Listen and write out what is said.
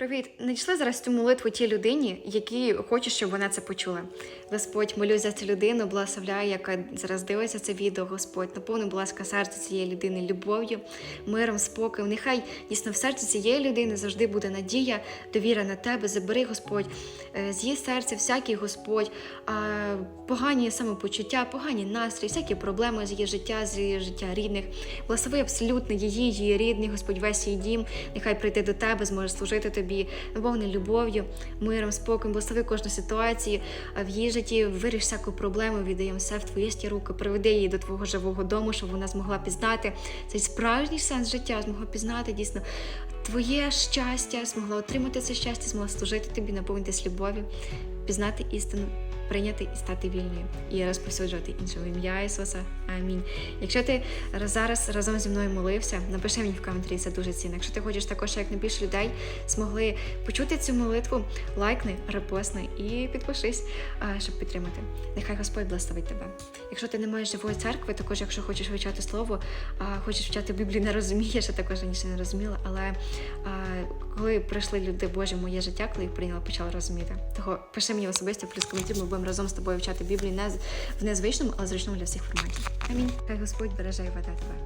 Привіт! Надійшли зараз цю молитву тій людині, які хочуть, щоб вона це почула. Господь, молюсь за цю людину, благословляю, яка зараз дивиться це відео. Господь, наповни, будь ласка, серце цієї людини любов'ю, миром, спокоєм. Нехай дійсно в серці цієї людини завжди буде надія, довіра на тебе. Забери, Господь, е, з її серця всякий Господь, погані самопочуття, погані настрій, всякі проблеми з її життя, з її життя рідних. Благослови абсолютно її, її рідних, Господь, весь її дім. Нехай прийти до тебе, зможе служити тобі, наповни любов'ю, миром, спокоєм, благослови кожну ситуацію в її житті, виріш всяку проблему, віддаємо все в твої сті руки, приведи її до твого живого дому, щоб вона змогла пізнати цей справжній сенс життя, змогла пізнати дійсно твоє щастя, змогла отримати це щастя, змогла служити тобі, наповнитись любов'ю, пізнати істину. Прийняти і стати вільною і розповсюджувати іншого ім'я Ісуса. Амінь. Якщо ти зараз разом зі мною молився, напиши мені в коментарі, це дуже цінно. Якщо ти хочеш також, як найбільше людей змогли почути цю молитву, лайкни, репостни і підпишись, щоб підтримати. Нехай Господь благословить тебе. Якщо ти не маєш живої церкви, також якщо хочеш вивчати слово, хочеш вчати Біблію, не розумієш, я також раніше не розуміла, але а, коли прийшли люди Божі моє життя, коли їх прийняла, почала розуміти. Того пиши мені особисто плюс коментар, ми будемо разом з тобою вчати Біблію не в незвичному, але зручному для всіх форматі. Амінь. Хай Господь береже і веде тебе.